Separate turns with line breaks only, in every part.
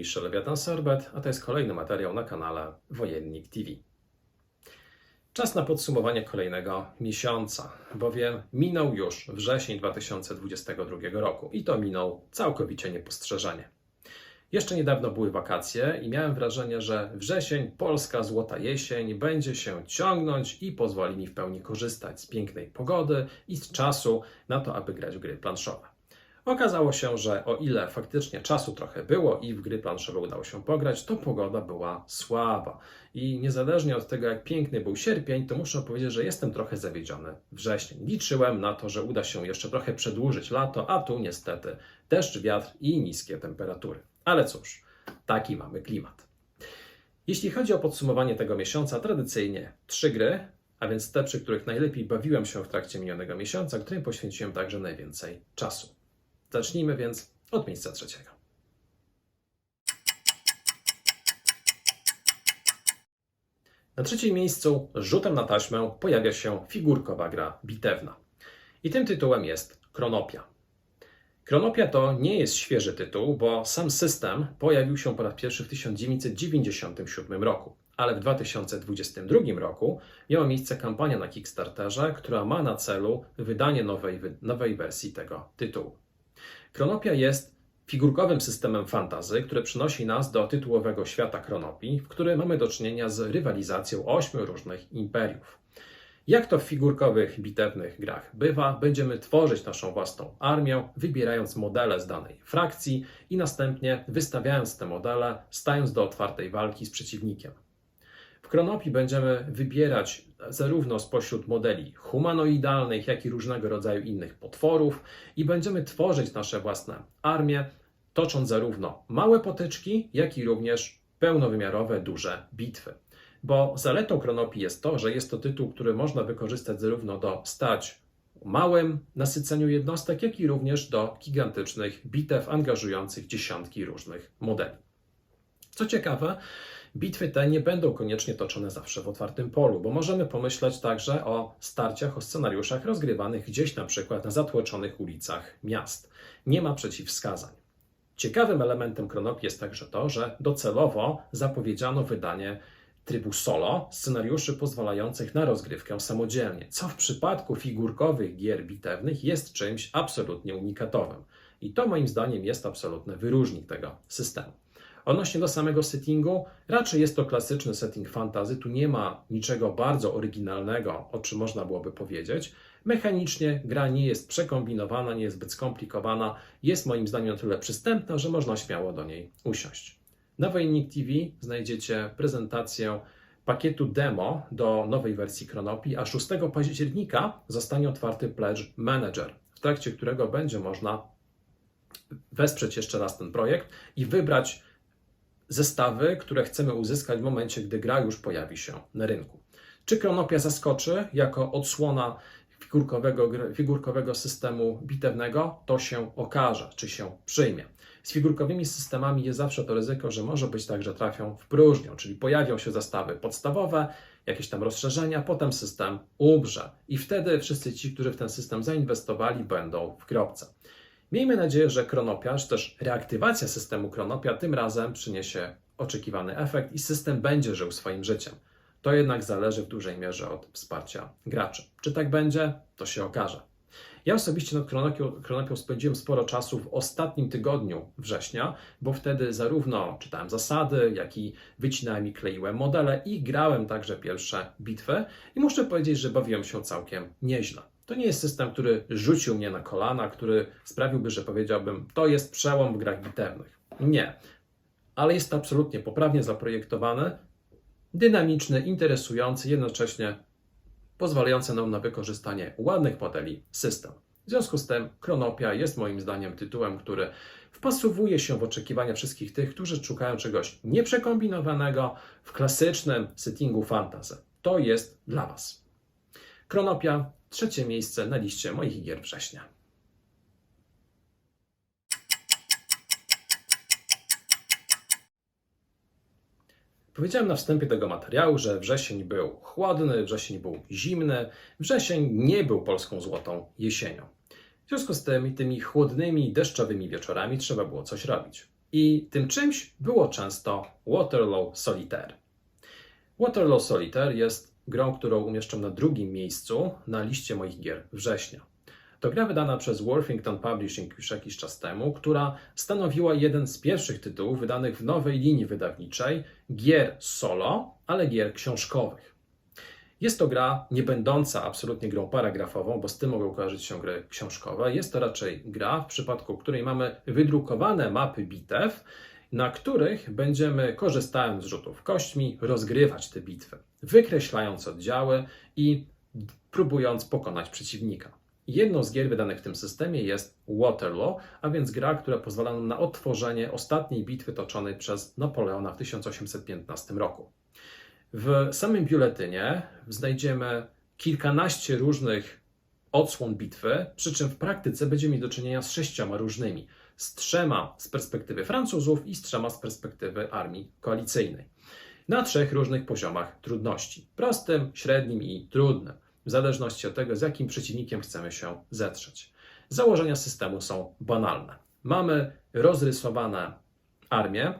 Cześć, tu Mistrz Lewiatan Sorbet, a to jest kolejny materiał na kanale Wojennik TV. Czas na podsumowanie kolejnego miesiąca, bowiem minął już wrzesień 2022 roku i to minął całkowicie niepostrzeżenie. Jeszcze niedawno były wakacje i miałem wrażenie, że wrzesień, polska złota jesień, będzie się ciągnąć i pozwoli mi w pełni korzystać z pięknej pogody i z czasu na to, aby grać w gry planszowe. Okazało się, że o ile faktycznie czasu trochę było i w gry planszowe udało się pograć, to pogoda była słaba. I niezależnie od tego, jak piękny był sierpień, to muszę powiedzieć, że jestem trochę zawiedziony wrześniem. Liczyłem na to, że uda się jeszcze trochę przedłużyć lato, a tu niestety deszcz, wiatr i niskie temperatury. Ale cóż, taki mamy klimat. Jeśli chodzi o podsumowanie tego miesiąca, tradycyjnie trzy gry, a więc te, przy których najlepiej bawiłem się w trakcie minionego miesiąca, którym poświęciłem także najwięcej czasu. Zacznijmy więc od miejsca trzeciego. Na trzecim miejscu rzutem na taśmę pojawia się figurkowa gra bitewna. I tym tytułem jest Kronopia. Kronopia to nie jest świeży tytuł, bo sam system pojawił się po raz pierwszy w 1997 roku, ale w 2022 roku miała miejsce kampania na Kickstarterze, która ma na celu wydanie nowej, nowej wersji tego tytułu. Kronopia jest figurkowym systemem fantazy, który przynosi nas do tytułowego świata Kronopii, w którym mamy do czynienia z rywalizacją ośmiu różnych imperiów. Jak to w figurkowych, bitewnych grach bywa, będziemy tworzyć naszą własną armię, wybierając modele z danej frakcji i następnie wystawiając te modele, stając do otwartej walki z przeciwnikiem. W Kronopii będziemy wybierać zarówno spośród modeli humanoidalnych, jak i różnego rodzaju innych potworów i będziemy tworzyć nasze własne armie, tocząc zarówno małe potyczki, jak i również pełnowymiarowe, duże bitwy. Bo zaletą Kronopii jest to, że jest to tytuł, który można wykorzystać zarówno do stać małym nasyceniu jednostek, jak i również do gigantycznych bitew angażujących dziesiątki różnych modeli. Co ciekawe, bitwy te nie będą koniecznie toczone zawsze w otwartym polu, bo możemy pomyśleć także o starciach, o scenariuszach rozgrywanych gdzieś na przykład na zatłoczonych ulicach miast. Nie ma przeciwwskazań. Ciekawym elementem Kronopii jest także to, że docelowo zapowiedziano wydanie trybu solo scenariuszy pozwalających na rozgrywkę samodzielnie, co w przypadku figurkowych gier bitewnych jest czymś absolutnie unikatowym. I to moim zdaniem jest absolutny wyróżnik tego systemu. Odnośnie do samego settingu, raczej jest to klasyczny setting fantazy, tu nie ma niczego bardzo oryginalnego, o czym można byłoby powiedzieć. Mechanicznie gra nie jest przekombinowana, nie jest zbyt skomplikowana, jest moim zdaniem na tyle przystępna, że można śmiało do niej usiąść. Na Wojennik TV znajdziecie prezentację pakietu demo do nowej wersji Kronopii, a 6 października zostanie otwarty Pledge Manager, w trakcie którego będzie można wesprzeć jeszcze raz ten projekt i wybrać zestawy, które chcemy uzyskać w momencie, gdy gra już pojawi się na rynku. Czy Kronopia zaskoczy jako odsłona figurkowego, figurkowego systemu bitewnego? To się okaże, czy się przyjmie. Z figurkowymi systemami jest zawsze to ryzyko, że może być tak, że trafią w próżnią, czyli pojawią się zestawy podstawowe, jakieś tam rozszerzenia, potem system umrze i wtedy wszyscy ci, którzy w ten system zainwestowali, będą w kropce. Miejmy nadzieję, że Kronopia, czy też reaktywacja systemu Kronopia tym razem przyniesie oczekiwany efekt i system będzie żył swoim życiem. To jednak zależy w dużej mierze od wsparcia graczy. Czy tak będzie, to się okaże. Ja osobiście nad Kronopią, Kronopią spędziłem sporo czasu w ostatnim tygodniu września, bo wtedy zarówno czytałem zasady, jak i wycinałem i kleiłem modele i grałem także pierwsze bitwy i muszę powiedzieć, że bawiłem się całkiem nieźle. To nie jest system, który rzucił mnie na kolana, który sprawiłby, że powiedziałbym, to jest przełom w grach bitewnych. Nie. Ale jest absolutnie poprawnie zaprojektowany, dynamiczny, interesujący, jednocześnie pozwalający nam na wykorzystanie ładnych modeli system. W związku z tym Kronopia jest moim zdaniem tytułem, który wpasowuje się w oczekiwania wszystkich tych, którzy szukają czegoś nieprzekombinowanego w klasycznym settingu fantasy. To jest dla Was. Kronopia, trzecie miejsce na liście moich gier września. Powiedziałem na wstępie tego materiału, że wrzesień był chłodny, wrzesień był zimny, wrzesień nie był polską złotą jesienią. W związku z tym tymi chłodnymi, deszczowymi wieczorami trzeba było coś robić. I tym czymś było często Waterloo Solitaire. Waterloo Solitaire jest grą, którą umieszczam na drugim miejscu na liście moich gier września. To gra wydana przez Worthington Publishing już jakiś czas temu, która stanowiła jeden z pierwszych tytułów wydanych w nowej linii wydawniczej gier solo, ale gier książkowych. Jest to gra nie będąca absolutnie grą paragrafową, bo z tym mogą kojarzyć się gry książkowe. Jest to raczej gra, w przypadku której mamy wydrukowane mapy bitew, na których będziemy, korzystając z rzutów kośćmi, rozgrywać te bitwy, wykreślając oddziały i próbując pokonać przeciwnika. Jedną z gier wydanych w tym systemie jest Waterloo, a więc gra, która pozwala nam na odtworzenie ostatniej bitwy toczonej przez Napoleona w 1815 roku. W samym biuletynie znajdziemy kilkanaście różnych odsłon bitwy, przy czym w praktyce będziemy mieli do czynienia z sześcioma różnymi. Z trzema z perspektywy Francuzów i z trzema z perspektywy armii koalicyjnej. Na trzech różnych poziomach trudności: prostym, średnim i trudnym, w zależności od tego, z jakim przeciwnikiem chcemy się zetrzeć. Założenia systemu są banalne. Mamy rozrysowane armie,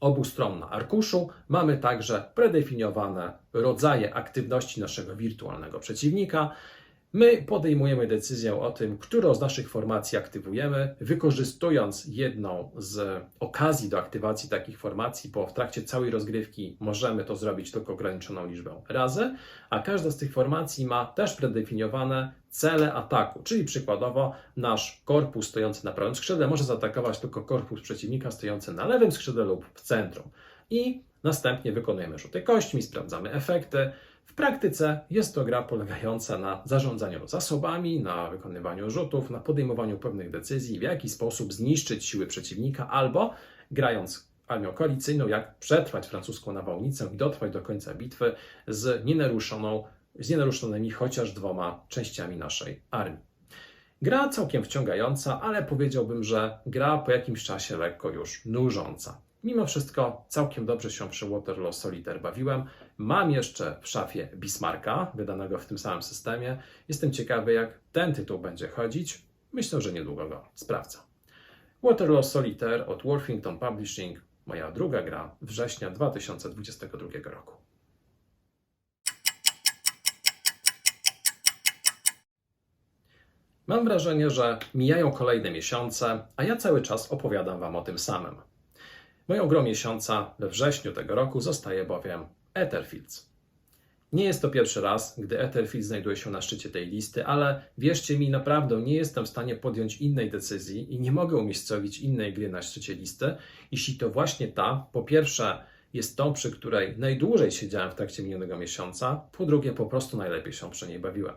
obu stron na arkuszu. Mamy także predefiniowane rodzaje aktywności naszego wirtualnego przeciwnika. My podejmujemy decyzję o tym, którą z naszych formacji aktywujemy, wykorzystując jedną z okazji do aktywacji takich formacji, bo w trakcie całej rozgrywki możemy to zrobić tylko ograniczoną liczbę razy, a każda z tych formacji ma też predefiniowane cele ataku, czyli przykładowo nasz korpus stojący na prawym skrzydle może zaatakować tylko korpus przeciwnika stojący na lewym skrzydle lub w centrum. I następnie wykonujemy rzuty kośćmi, sprawdzamy efekty. W praktyce jest to gra polegająca na zarządzaniu zasobami, na wykonywaniu rzutów, na podejmowaniu pewnych decyzji, w jaki sposób zniszczyć siły przeciwnika, albo grając armią koalicyjną, jak przetrwać francuską nawałnicę i dotrwać do końca bitwy z nienaruszoną z nienaruszonymi chociaż dwoma częściami naszej armii. Gra całkiem wciągająca, ale powiedziałbym, że gra po jakimś czasie lekko już nużąca. Mimo wszystko całkiem dobrze się przy Waterloo Solitaire bawiłem. Mam jeszcze w szafie Bismarcka, wydanego w tym samym systemie. Jestem ciekawy, jak ten tytuł będzie chodzić. Myślę, że niedługo go sprawdzę. Waterloo Solitaire od Worthington Publishing, moja druga gra września 2022 roku. Mam wrażenie, że mijają kolejne miesiące, a ja cały czas opowiadam Wam o tym samym. Moją grą miesiąca we wrześniu tego roku zostaje bowiem Etherfields. Nie jest to pierwszy raz, gdy Etherfields znajduje się na szczycie tej listy, ale wierzcie mi, naprawdę nie jestem w stanie podjąć innej decyzji i nie mogę umiejscowić innej gry na szczycie listy, jeśli to właśnie ta, po pierwsze, jest tą, przy której najdłużej siedziałem w trakcie minionego miesiąca, po drugie, po prostu najlepiej się przy niej bawiłem.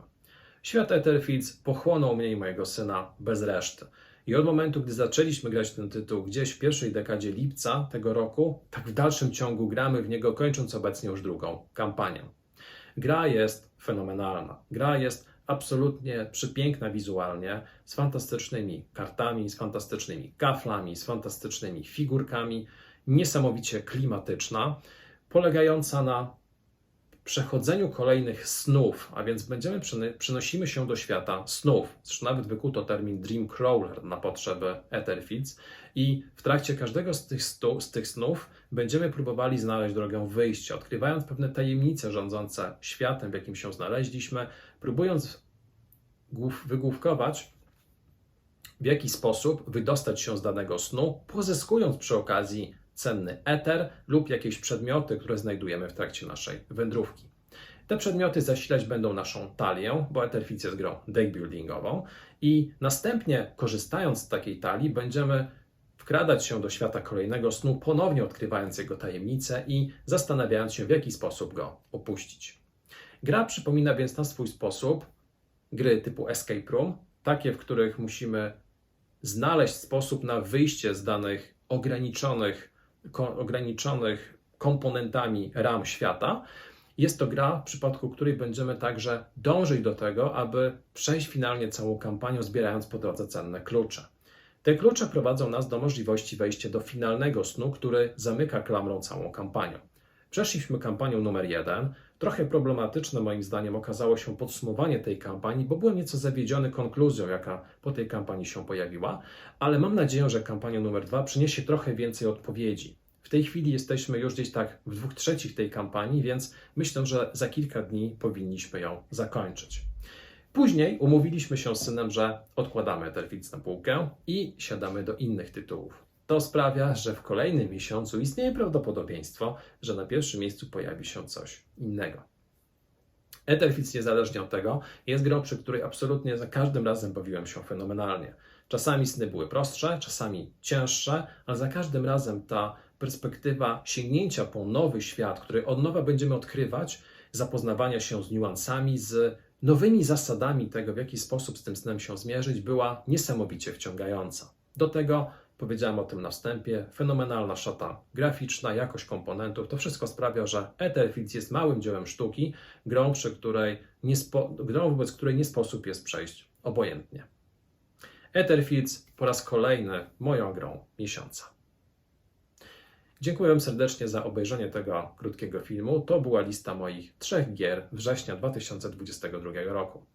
Świat Etherfields pochłonął mnie i mojego syna bez reszty. I od momentu, gdy zaczęliśmy grać ten tytuł gdzieś w pierwszej dekadzie lipca tego roku, tak w dalszym ciągu gramy w niego, kończąc obecnie już drugą kampanię. Gra jest fenomenalna. Gra jest absolutnie przepiękna wizualnie, z fantastycznymi kartami, z fantastycznymi kaflami, z fantastycznymi figurkami, niesamowicie klimatyczna, polegająca na przechodzeniu kolejnych snów, a więc będziemy przenosimy się do świata snów. Zresztą nawet wykuto termin Dream Crawler na potrzeby Etherfields i w trakcie każdego z tych, stu, z tych snów będziemy próbowali znaleźć drogę wyjścia, odkrywając pewne tajemnice rządzące światem, w jakim się znaleźliśmy, próbując wygłówkować, w jaki sposób wydostać się z danego snu, pozyskując przy okazji cenny eter lub jakieś przedmioty, które znajdujemy w trakcie naszej wędrówki. Te przedmioty zasilać będą naszą talię, bo Etherfix jest grą deckbuildingową i następnie korzystając z takiej talii będziemy wkradać się do świata kolejnego snu, ponownie odkrywając jego tajemnice i zastanawiając się w jaki sposób go opuścić. Gra przypomina więc na swój sposób gry typu Escape Room, takie w których musimy znaleźć sposób na wyjście z danych ograniczonych ograniczonych komponentami RAM świata. Jest to gra, w przypadku której będziemy także dążyć do tego, aby przejść finalnie całą kampanię, zbierając po drodze cenne klucze. Te klucze prowadzą nas do możliwości wejścia do finalnego snu, który zamyka klamrą całą kampanię. Przeszliśmy kampanią numer jeden. Trochę problematyczne moim zdaniem okazało się podsumowanie tej kampanii, bo byłem nieco zawiedziony konkluzją, jaka po tej kampanii się pojawiła, ale mam nadzieję, że kampania numer dwa przyniesie trochę więcej odpowiedzi. W tej chwili jesteśmy już gdzieś tak w dwóch trzecich tej kampanii, więc myślę, że za kilka dni powinniśmy ją zakończyć. Później umówiliśmy się z synem, że odkładamy Etherfields na półkę i siadamy do innych tytułów. To sprawia, że w kolejnym miesiącu istnieje prawdopodobieństwo, że na pierwszym miejscu pojawi się coś innego. Etherfields, niezależnie od tego, jest grą, przy której absolutnie za każdym razem bawiłem się fenomenalnie. Czasami sny były prostsze, czasami cięższe, ale za każdym razem ta perspektywa sięgnięcia po nowy świat, który od nowa będziemy odkrywać, zapoznawania się z niuansami, z nowymi zasadami tego, w jaki sposób z tym snem się zmierzyć, była niesamowicie wciągająca. Do tego powiedziałem o tym na wstępie, fenomenalna szata graficzna, jakość komponentów, to wszystko sprawia, że Etherfields jest małym dziełem sztuki, grą, przy której nie spo, grą wobec której nie sposób jest przejść obojętnie. Etherfields po raz kolejny moją grą miesiąca. Dziękuję serdecznie za obejrzenie tego krótkiego filmu. To była lista moich trzech gier września 2022 roku.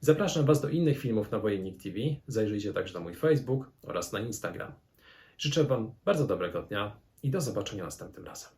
Zapraszam Was do innych filmów na Wojennik TV. Zajrzyjcie także na mój Facebook oraz na Instagram. Życzę Wam bardzo dobrego dnia i do zobaczenia następnym razem.